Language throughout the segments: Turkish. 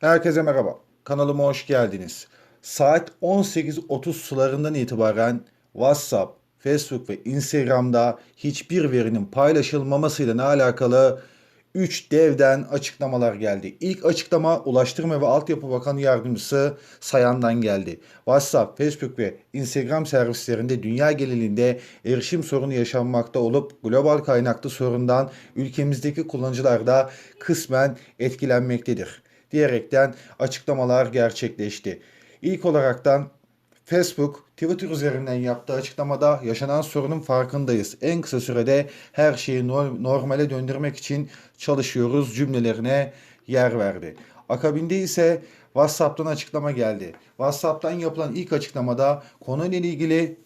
Herkese merhaba. Kanalıma hoş geldiniz. Saat 18.30 sularından itibaren WhatsApp, Facebook ve Instagram'da hiçbir verinin paylaşılmamasıyla alakalı 3 devden açıklamalar geldi. İlk açıklama Ulaştırma ve Altyapı Bakanı Yardımcısı Sayan'dan geldi. WhatsApp, Facebook ve Instagram servislerinde dünya genelinde erişim sorunu yaşanmakta olup global kaynaklı sorundan ülkemizdeki kullanıcılar da kısmen etkilenmektedir diyerekten açıklamalar gerçekleşti. İlk olaraktan Facebook, Twitter üzerinden yaptığı açıklamada yaşanan sorunun farkındayız. En kısa sürede her şeyi nor- normale döndürmek için çalışıyoruz cümlelerine yer verdi. Akabinde ise WhatsApp'tan açıklama geldi. WhatsApp'tan yapılan ilk açıklamada konuyla ilgili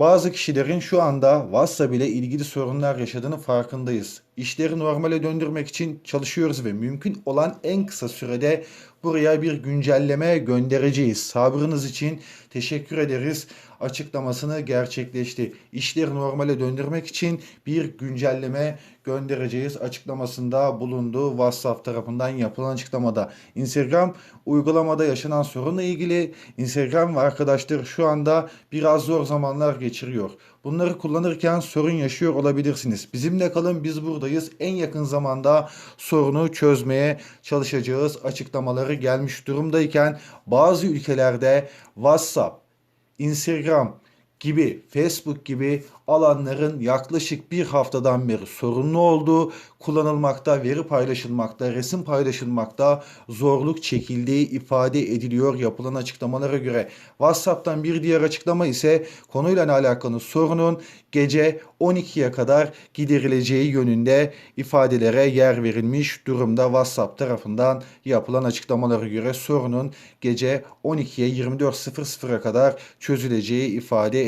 bazı kişilerin şu anda WhatsApp ile ilgili sorunlar yaşadığını farkındayız. İşleri normale döndürmek için çalışıyoruz ve mümkün olan en kısa sürede buraya bir güncelleme göndereceğiz. Sabrınız için teşekkür ederiz açıklamasını gerçekleşti. İşleri normale döndürmek için bir güncelleme göndereceğiz açıklamasında bulundu WhatsApp tarafından yapılan açıklamada. Instagram uygulamada yaşanan sorunla ilgili Instagram ve arkadaşlar şu anda biraz zor zamanlar geçiriyor. Bunları kullanırken sorun yaşıyor olabilirsiniz. Bizimle kalın biz buradayız. En yakın zamanda sorunu çözmeye çalışacağız açıklamaları gelmiş durumdayken bazı ülkelerde WhatsApp, Instagram gibi, Facebook gibi alanların yaklaşık bir haftadan beri sorunlu olduğu, kullanılmakta, veri paylaşılmakta, resim paylaşılmakta zorluk çekildiği ifade ediliyor yapılan açıklamalara göre. WhatsApp'tan bir diğer açıklama ise konuyla alakalı sorunun gece 12'ye kadar giderileceği yönünde ifadelere yer verilmiş durumda WhatsApp tarafından yapılan açıklamalara göre sorunun gece 12'ye 24.00'a kadar çözüleceği ifade